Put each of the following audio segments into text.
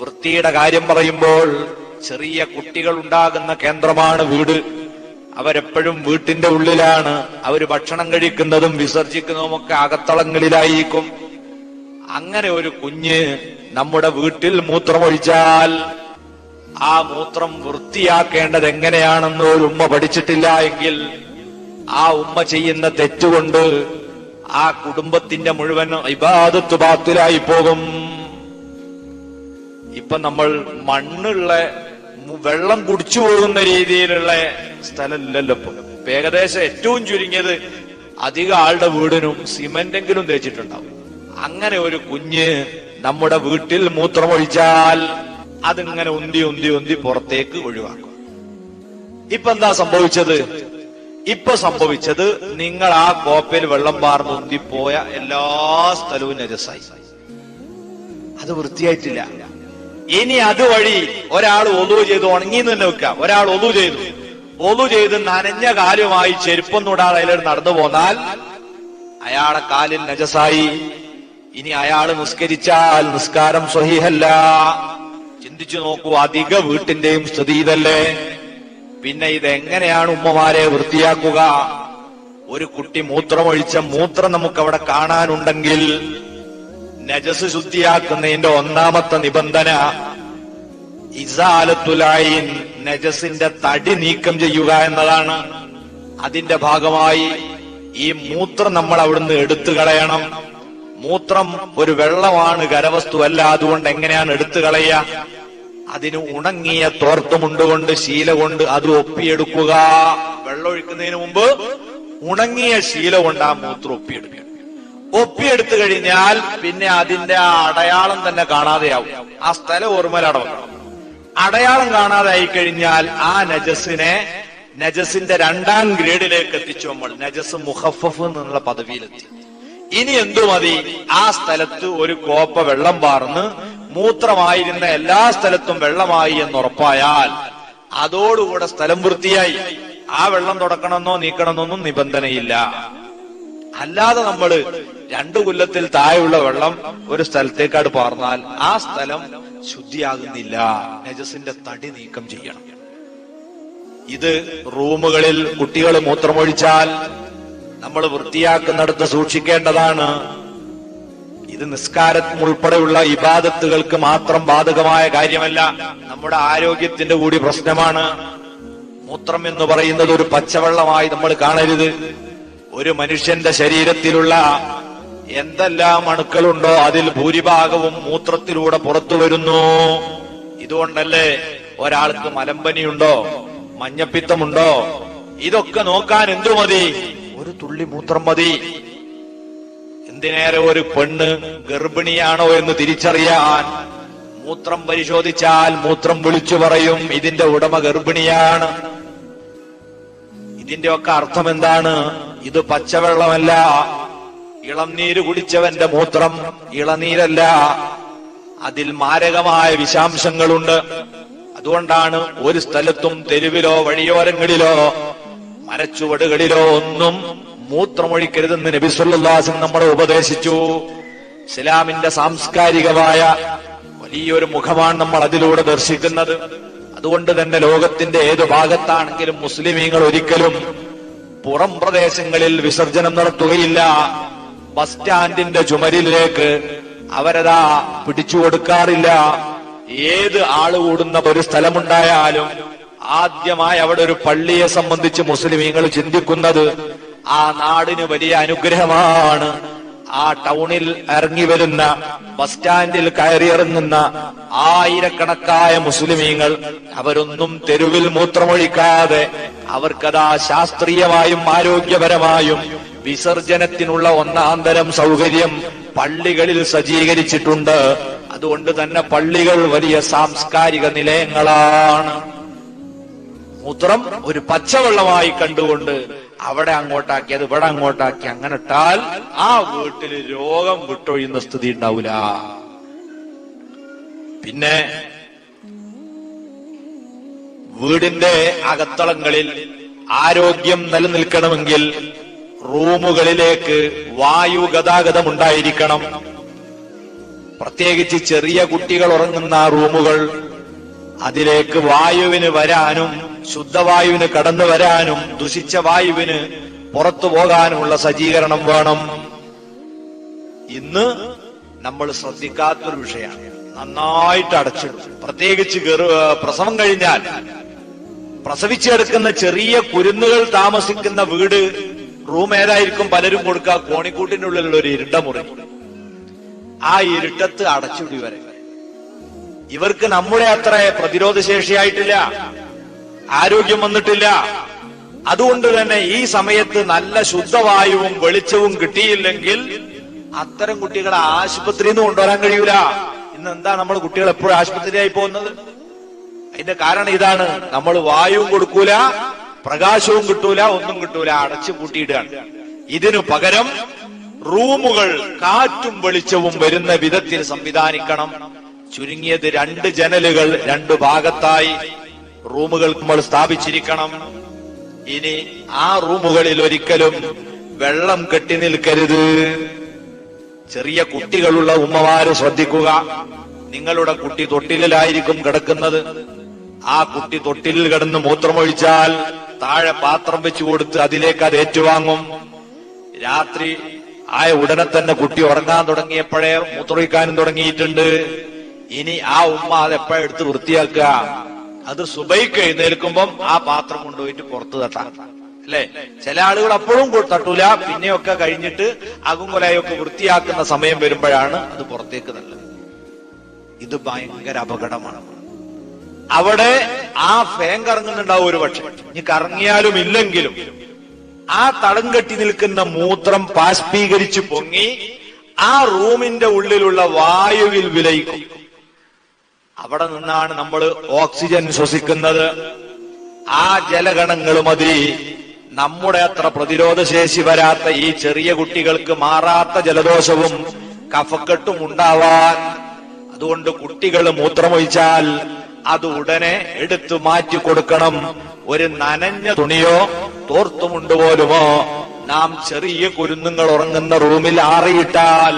വൃത്തിയുടെ കാര്യം പറയുമ്പോൾ ചെറിയ കുട്ടികൾ ഉണ്ടാകുന്ന കേന്ദ്രമാണ് വീട്. അവരെപ്പോഴും വീട്ടിന്റെ ഉള്ളിലാണ്. അവർ ഭക്ഷണം കഴിക്കുന്നതും വിസർജിക്കുന്നതും ഒക്കെ അകത്തളങ്ങളിലായിരിക്കും. അങ്ങനെ ഒരു കുഞ്ഞ് നമ്മുടെ വീട്ടിൽ മൂത്രമൊഴിച്ചാൽ ആ മൂത്രം വൃത്തിയാക്കേണ്ടത് എങ്ങനെയാണെന്ന് ഒരു ഉമ്മ പഠിച്ചിട്ടില്ല എങ്കിൽ ആ ഉമ്മ ചെയ്യുന്ന തെറ്റുകൊണ്ട് ആ കുടുംബത്തിന്റെ മുഴുവൻ ഇബാദത്ത് ബാത്തിലായി പോകും. ഇപ്പൊ നമ്മൾ മണ്ണുള്ള വെള്ളം കുടിച്ചു പോകുന്ന രീതിയിലുള്ള സ്ഥലമില്ലല്ലോ ഇപ്പൊ. ഏകദേശം ഏറ്റവും ചുരുങ്ങിയത് അധികം ആളുടെ വീടിനും സിമെന്റെങ്കിലും തേച്ചിട്ടുണ്ടാവും. അങ്ങനെ ഒരു കുഞ്ഞ് നമ്മുടെ വീട്ടിൽ മൂത്രമൊഴിച്ചാൽ അതിങ്ങനെ ഉന്തി ഉന്തി ഉന്തി പുറത്തേക്ക് ഒഴിവാക്കും. ഇപ്പൊ എന്താ സംഭവിച്ചത്? ഇപ്പൊ സംഭവിച്ചത് നിങ്ങൾ ആ കോപ്പയിൽ വെള്ളം പാർന്ന് ഉന്തിപ്പോയ എല്ലാ സ്ഥലവും നരസായി അത് വൃത്തിയായിട്ടില്ല. ഇനി അതുവഴി ഒരാൾ ഒതു ചെയ്തു ഉണങ്ങി തന്നെ വെക്കാം ഒരാൾ ഒതു ചെയ്തു. ഒതു ചെയ്ത് നനഞ്ഞ കാലുമായി ചെരുപ്പം തൊടാതെ അതിലൊരു നടന്നു പോന്നാൽ അയാളെ കാലിൽ നജസായി. ഇനി അയാൾ നിസ്കരിച്ചാൽ നിസ്കാരം സ്വഹിഹല്ല. ചിന്തിച്ചു നോക്കൂ അധിക വീട്ടിന്റെയും സ്ഥിതി ഇതല്ലേ? പിന്നെ ഇതെങ്ങനെയാണ് ഉമ്മമാരെ വൃത്തിയാക്കുക? ഒരു കുട്ടി മൂത്രമൊഴിച്ച മൂത്രം നമുക്ക് അവിടെ കാണാനുണ്ടെങ്കിൽ നജസ് ശുദ്ധിയാക്കുന്നതിന്റെ ഒന്നാമത്തെ നിബന്ധന ഇസാലത്തുലായിൻ നജസിന്റെ തടി നീക്കം ചെയ്യുക എന്നതാണ്. അതിന്റെ ഭാഗമായി ഈ മൂത്രം നമ്മൾ അവിടുന്ന് എടുത്തു കളയണം. മൂത്രം ഒരു വെള്ളമാണ് കരവസ്തുവല്ല അതുകൊണ്ട് എങ്ങനെയാണ് എടുത്തു കളയുക? അതിന് ഉണങ്ങിയ തോർത്തുമുണ്ടുകൊണ്ട് ശീല കൊണ്ട് അത് ഒപ്പിയെടുക്കുക. വെള്ളം ഒഴിക്കുന്നതിന് മുമ്പ് ഉണങ്ങിയ ശീല കൊണ്ട് ആ മൂത്രം ഒപ്പിയെടുക്കുക. ഒപ്പിയെടുത്തു കഴിഞ്ഞാൽ പിന്നെ അതിന്റെ ആ അടയാളം തന്നെ കാണാതെയാവും. ആ സ്ഥലം ഓർമ്മയിലടവണം അടയാളം കാണാതെ ആയി കഴിഞ്ഞാൽ ആ നജസിനെ നജസിന്റെ രണ്ടാം ഗ്രേഡിലേക്ക് എത്തിച്ചു നമ്മൾ. നജസ് മുഹഫഫ് എന്നുള്ള പദവിയിലെത്തി. ഇനി എന്തു മതി? ആ സ്ഥലത്ത് ഒരു കോപ്പ വെള്ളം പാർന്ന് മൂത്രമായിരുന്ന എല്ലാ സ്ഥലത്തും വെള്ളമായി എന്ന് ഉറപ്പായാൽ അതോടുകൂടെ സ്ഥലം വൃത്തിയായി. ആ വെള്ളം തുടക്കണമെന്നോ നീക്കണമെന്നൊന്നും നിബന്ധനയില്ല. അല്ലാതെ നമ്മൾ രണ്ടു കൊല്ലത്തിൽ താഴെയുള്ള വെള്ളം ഒരു സ്ഥലത്തേക്കാട് പാർന്നാൽ ആ സ്ഥലം ശുദ്ധിയാകുന്നില്ല. നജസിന്റെ തടി നീക്കം ചെയ്യണം. ഇത് റൂമുകളിൽ കുട്ടികൾ മൂത്രമൊഴിച്ചാൽ നമ്മൾ വൃത്തിയാക്കുന്നിടത്ത് സൂക്ഷിക്കേണ്ടതാണ്. ഇത് നിസ്കാരം ഉൾപ്പെടെയുള്ള ഇബാദത്തുകൾക്ക് മാത്രം ബാധകമായ കാര്യമല്ല. നമ്മുടെ ആരോഗ്യത്തിന്റെ കൂടി പ്രശ്നമാണ്. മൂത്രം എന്ന് പറയുന്നത് ഒരു പച്ചവെള്ളമായി നമ്മൾ കാണരുത്. ഒരു മനുഷ്യന്റെ ശരീരത്തിലുള്ള എന്തെല്ലാം അണുക്കളുണ്ടോ അതിൽ ഭൂരിഭാഗവും മൂത്രത്തിലൂടെ പുറത്തു വരുന്നു. ഇതുകൊണ്ടല്ലേ ഒരാൾക്ക് മലമ്പനിയുണ്ടോ മഞ്ഞപ്പിത്തമുണ്ടോ? ഇതൊക്കെ നോക്കാൻ എന്തു മതി? ഒരു തുള്ളി മൂത്രം മതി. എന്തിനേറെ ഒരു പെണ്ണ് ഗർഭിണിയാണോ എന്ന് തിരിച്ചറിയാൻ മൂത്രം പരിശോധിച്ചാൽ മൂത്രം വിളിച്ചു പറയും ഇതിന്റെ ഉടമ ഗർഭിണിയാണ്. ഇതിന്റെ ഒക്കെ അർത്ഥം എന്താണ് ഇത് പച്ചവെള്ളമല്ല. ഇളനീര് കുടിച്ചവന്റെ മൂത്രം ഇളനീരല്ല. അതിൽ മാരകമായ വിഷാംശങ്ങളുണ്ട്. അതുകൊണ്ടാണ് ഒരു സ്ഥലത്തും തെരുവിലോ വഴിയോരങ്ങളിലോ മരച്ചുവടുകളിലോ ഒന്നും മൂത്രമൊഴിക്കരുതെന്ന് നബിസുല്ലാസിൻ നമ്മളെ ഉപദേശിച്ചു. ഇസ്ലാമിന്റെ സാംസ്കാരികമായ വലിയൊരു മുഖമാണ് നമ്മൾ അതിലൂടെ ദർശിക്കുന്നത്. അതുകൊണ്ട് തന്നെ ലോകത്തിന്റെ ഏതു ഭാഗത്താണെങ്കിലും മുസ്ലിമീങ്ങൾ ഒരിക്കലും പുറം പ്രദേശങ്ങളിൽ വിസർജനം നടത്തുകയില്ല. ബസ് സ്റ്റാൻഡിന്റെ ചുമരിലേക്ക് അവരതാ പിടിച്ചു കൊടുക്കാറില്ല. ഏത് ആൾ കൂടുന്ന ഒരു സ്ഥലമുണ്ടായാലും ആദ്യമായി അവിടെ ഒരു പള്ളിയെ സംബന്ധിച്ച് മുസ്ലിമീങ്ങൾ ചിന്തിക്കുന്നത് ആ നാടിന് വലിയ അനുഗ്രഹമാണ്. ആ ടൗണിൽ ഇറങ്ങി വരുന്ന ബസ് സ്റ്റാൻഡിൽ കയറിയിറങ്ങുന്ന ആയിരക്കണക്കായ മുസ്ലിമീങ്ങൾ അവരൊന്നും തെരുവിൽ മൂത്രമൊഴിക്കാതെ അവർക്കതാ ശാസ്ത്രീയമായും ആരോഗ്യപരമായും വിസർജനത്തിനുള്ള ഒന്നാന്തരം സൗകര്യം പള്ളികളിൽ സജ്ജീകരിച്ചിട്ടുണ്ട്. അതുകൊണ്ട് തന്നെ പള്ളികൾ വലിയ സാംസ്കാരിക നിലയങ്ങളാണ്. മൂത്രം ഒരു പച്ചവെള്ളമായി കണ്ടുകൊണ്ട് അവിടെ അങ്ങോട്ടാക്കി അത് ഇവിടെ അങ്ങോട്ടാക്കി. അങ്ങനെ ഇട്ടാൽ ആ വീട്ടിൽ രോഗം വിട്ടൊഴിയുന്ന സ്ഥിതി ഉണ്ടാവൂല. പിന്നെ വീടിന്റെ അകത്തളങ്ങളിൽ ആരോഗ്യം നിലനിൽക്കണമെങ്കിൽ റൂമുകളിലേക്ക് വായു ഗതാഗതം ഉണ്ടായിരിക്കണം. പ്രത്യേകിച്ച് ചെറിയ കുട്ടികൾ ഉറങ്ങുന്ന റൂമുകൾ അതിലേക്ക് വായുവിന് വരാനും ശുദ്ധവായുവിന് കടന്നു വരാനും ദുഷിച്ച വായുവിന് പുറത്തു പോകാനുമുള്ള സജ്ജീകരണം വേണം. ഇന്ന് നമ്മൾ ശ്രദ്ധിക്കാത്തൊരു വിഷയമാണ്. നന്നായിട്ട് അടച്ചിടും. പ്രത്യേകിച്ച് പ്രസവം കഴിഞ്ഞാൽ. പ്രസവിച്ചെടുക്കുന്ന ചെറിയ കുരുന്നുകൾ താമസിക്കുന്ന വീട് റൂം ഏതായിരിക്കും പലരും കൊടുക്കുക. കോണിക്കൂട്ടിനുള്ളിലുള്ള ഒരു ഇരുണ്ട മുറി ആ ഇരുട്ടത്ത് അടച്ചിടി വരെ ഇവർക്ക് നമ്മുടെ അത്ര പ്രതിരോധ ശേഷിയായിട്ടില്ല ആരോഗ്യം വന്നിട്ടില്ല. അതുകൊണ്ട് തന്നെ ഈ സമയത്ത് നല്ല ശുദ്ധവായുവും വെളിച്ചവും കിട്ടിയില്ലെങ്കിൽ അത്തരം കുട്ടികളെ ആശുപത്രിയിൽ നിന്ന് കൊണ്ടുവരാൻ കഴിയൂല. ഇന്ന് എന്താ നമ്മൾ കുട്ടികൾ എപ്പോഴും ആശുപത്രിയായി പോകുന്നത്? അതിന്റെ കാരണം ഇതാണ്. നമ്മൾ വായുവും കൊടുക്കൂല പ്രകാശവും കിട്ടൂല ഒന്നും കിട്ടൂല. അടച്ചു പൂട്ടിയിടുകയാണ്. ഇതിനു പകരം റൂമുകൾ കാറ്റും വെളിച്ചവും വരുന്ന വിധത്തിൽ സംവിധാനിക്കണം. ചുരുങ്ങിയത് രണ്ട് ജനലുകൾ രണ്ട് ഭാഗത്തായി. റൂമുകൾ നമ്മൾ സ്ഥാപിച്ചിരിക്കണം. ഇനി ആ റൂമുകളിൽ ഒരിക്കലും വെള്ളം കെട്ടി നിൽക്കരുത്. ചെറിയ കുട്ടികളുള്ള ഉമ്മമാര് ശ്രദ്ധിക്കുക. നിങ്ങളുടെ കുട്ടി തൊട്ടിലായിരിക്കും കിടക്കുന്നത്. ആ കുട്ടി തൊട്ടിലിൽ കിടന്ന് മൂത്രമൊഴിച്ചാൽ താഴെ പാത്രം വെച്ച് കൊടുത്ത് അതിലേക്ക് അത് ഏറ്റുവാങ്ങും. രാത്രി ആയ ഉടനെ തന്നെ കുട്ടി ഉറങ്ങാൻ തുടങ്ങിയപ്പോഴേ മൂത്രമൊഴിക്കാനും തുടങ്ങിയിട്ടുണ്ട്. ഇനി ആ ഉമ്മ അതെപ്പോഴെടുത്ത് വൃത്തിയാക്കുക? അത് സുബൈക്ക് എഴുന്നേൽക്കുമ്പം ആ പാത്രം കൊണ്ടുപോയിട്ട് പുറത്ത് തട്ടാം. അല്ലെ? ചില ആളുകൾ അപ്പോഴും തട്ടൂല. പിന്നെയൊക്കെ കഴിഞ്ഞിട്ട് അകും കൊലയൊക്കെ വൃത്തിയാക്കുന്ന സമയം വരുമ്പോഴാണ് അത് പുറത്തേക്ക് നല്ലത് ഇത് ഭയങ്കര അപകടമാണ്. അവിടെ ആ ഫേൻ കറങ്ങുന്നുണ്ടാവും ഒരു പക്ഷെ. ഇനി കറങ്ങിയാലും ഇല്ലെങ്കിലും ആ തടം കെട്ടി നിൽക്കുന്ന മൂത്രം ബാഷ്പീകരിച്ച് പൊങ്ങി ആ റൂമിന്റെ ഉള്ളിലുള്ള വായുവിൽ വിലയിക്കും. അവിടെ നിന്നാണ് നമ്മൾ ഓക്സിജൻ ശ്വസിക്കുന്നത്. ആ ജലഗണങ്ങൾ മതി നമ്മുടെ അത്ര പ്രതിരോധ ശേഷി വരാത്ത ഈ ചെറിയ കുട്ടികൾക്ക് മാറാത്ത ജലദോഷവും കഫക്കെട്ടും ഉണ്ടാവാൻ. അതുകൊണ്ട് കുട്ടികൾ മൂത്രമൊഴിച്ചാൽ അത് ഉടനെ എടുത്തു മാറ്റി കൊടുക്കണം. ഒരു നനഞ്ഞ തുണിയോ തോർത്തുമുണ്ട് പോലുമോ? നാം ചെറിയ കുരുന്നുങ്ങൾ ഉറങ്ങുന്ന റൂമിൽ ആറിയിട്ടാൽ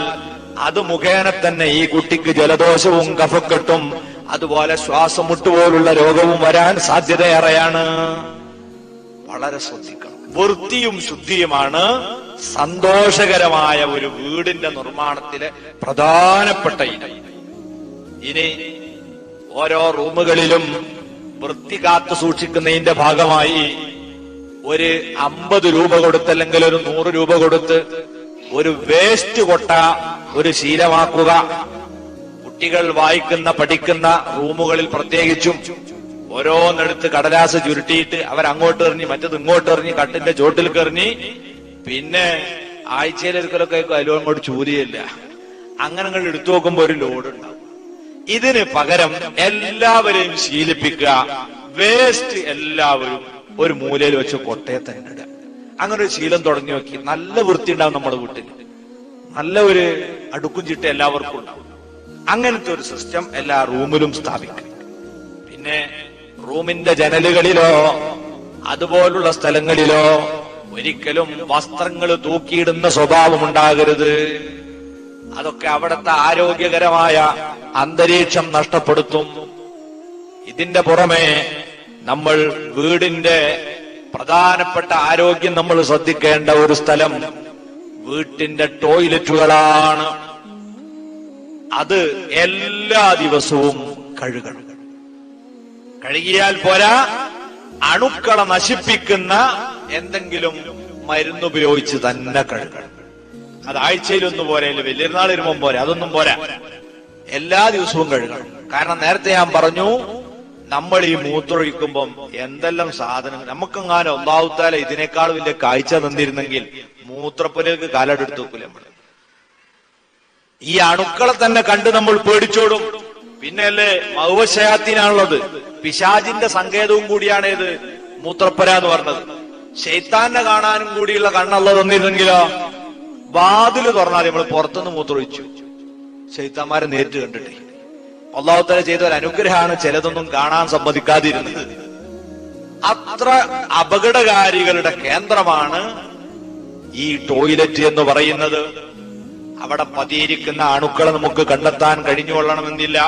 അത് മുഖേന തന്നെ ഈ കുട്ടിക്ക് ജലദോഷവും കഫക്കെട്ടും അതുപോലെ ശ്വാസം മുട്ടുപോലുള്ള രോഗവും വരാൻ സാധ്യതയേറെയാണ്. വളരെ ശ്രദ്ധിക്കണം. വൃത്തിയും ശുദ്ധിയുമാണ് സന്തോഷകരമായ ഒരു വീടിന്റെ നിർമ്മാണത്തിലെ പ്രധാനപ്പെട്ട ഇനം. ഇനി ഓരോ റൂമുകളിലും വൃത്തി കാത്തു സൂക്ഷിക്കുന്നതിന്റെ ഭാഗമായി ഒരു അമ്പത് രൂപ കൊടുത്ത് അല്ലെങ്കിൽ ഒരു നൂറ് രൂപ കൊടുത്ത് ഒരു വേസ്റ്റ് കൊട്ട ഒരു ശീലമാക്കുക. കുട്ടികൾ വായിക്കുന്ന പഠിക്കുന്ന റൂമുകളിൽ പ്രത്യേകിച്ചും ഓരോന്നെടുത്ത് കടലാസ് ചുരുട്ടിയിട്ട് അവരങ്ങോട്ട് എറിഞ്ഞ് മറ്റത് ഇങ്ങോട്ട് എറിഞ്ഞ് കട്ടിന്റെ ചോട്ടിൽ കെറിഞ്ഞ് പിന്നെ ആഴ്ചയിൽ ഒരിക്കലൊക്കെ അതിലും അങ്ങോട്ട് ചൂരിയില്ല അങ്ങനെ നിങ്ങൾ എടുത്തു നോക്കുമ്പോ ഒരു ലോഡ് ഉണ്ടാവും. ഇതിന് പകരം എല്ലാവരെയും ശീലിപ്പിക്കുക. വേസ്റ്റ് എല്ലാവരും ഒരു മൂലയിൽ വെച്ച് കൊട്ടയെ തന്നെ ഇടുക. അങ്ങനെ ഒരു ശീലം തുടങ്ങി നോക്കി. നല്ല വൃത്തി ഉണ്ടാവും നമ്മുടെ വീട്ടിൽ നല്ല ഒരു അടുക്കും ചിട്ട എല്ലാവർക്കും ഉണ്ടാവും. അങ്ങനത്തെ ഒരു സിസ്റ്റം എല്ലാ റൂമിലും സ്ഥാപിക്കും. പിന്നെ റൂമിന്റെ ജനലുകളിലോ അതുപോലുള്ള സ്ഥലങ്ങളിലോ ഒരിക്കലും വസ്ത്രങ്ങൾ തൂക്കിയിടുന്ന സ്വഭാവം ഉണ്ടാകരുത് അതൊക്കെ അവിടുത്തെ ആരോഗ്യകരമായ അന്തരീക്ഷം നഷ്ടപ്പെടുത്തും. ഇതിന്റെ പുറമെ നമ്മൾ വീടിന്റെ പ്രധാനപ്പെട്ട ആരോഗ്യം നമ്മൾ ശ്രദ്ധിക്കേണ്ട ഒരു സ്ഥലം വീട്ടിന്റെ ടോയ്ലറ്റുകളാണ്. അത് എല്ലാ ദിവസവും കഴുകണം. കഴുകിയാൽ പോരാ അണുക്കള നശിപ്പിക്കുന്ന എന്തെങ്കിലും മരുന്ന് ഉപയോഗിച്ച് തന്നെ കഴുകണം. അത് ആഴ്ചയിലൊന്നും പോരാ ഇല്ല വലിയനാൾ വരുമ്പം പോരാ അതൊന്നും പോരാ. എല്ലാ ദിവസവും കഴുകണം. കാരണം നേരത്തെ ഞാൻ പറഞ്ഞു നമ്മൾ ഈ മൂത്രൊഴിക്കുമ്പം എന്തെല്ലാം സാധനങ്ങൾ നമുക്കെങ്ങാനും ഒന്നാവത്താലേ ഇതിനേക്കാൾ വലിയ കാഴ്ച തന്നിരുന്നെങ്കിൽ മൂത്രപ്പുരക്ക് കാലെടുത്ത് വെക്കൂല നമ്മൾ. ഈ അണുക്കളെ തന്നെ കണ്ട് നമ്മൾ പേടിച്ചോടും. പിന്നെ അല്ലേ മൗവശയാത്തിനാണുള്ളത്. പിശാജിന്റെ സങ്കേതവും കൂടിയാണ് ഏത് മൂത്രപ്പര എന്ന് പറഞ്ഞത്. ഷെയ്ത്താനെ കാണാനും കൂടിയുള്ള കണ്ണുള്ളത് തന്നിരുന്നെങ്കിലോ വാതിൽ തുറന്നാൽ നമ്മൾ പുറത്തുനിന്ന് മൂത്രമൊഴിച്ചു. ഷെയ്ത്താന്മാരെ നേരിട്ട് കണ്ടിട്ടേ. അള്ളാഹുത്തല ചെയ്ത ഒരു അനുഗ്രഹമാണ് ചിലതൊന്നും കാണാൻ സമ്മതിക്കാതിരുന്നത്. അത്ര അപകടകാരികളുടെ കേന്ദ്രമാണ് ഈ ടോയ്ലറ്റ് എന്ന് പറയുന്നത്. അവിടെ പതിയിരിക്കുന്ന അണുക്കളെ നമുക്ക് കണ്ടെത്താൻ കഴിഞ്ഞുകൊള്ളണമെന്നില്ല.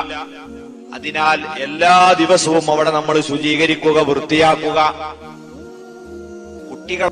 അതിനാൽ എല്ലാ ദിവസവും അവിടെ നമ്മൾ ശുചീകരിക്കുക വൃത്തിയാക്കുക. കുട്ടികൾ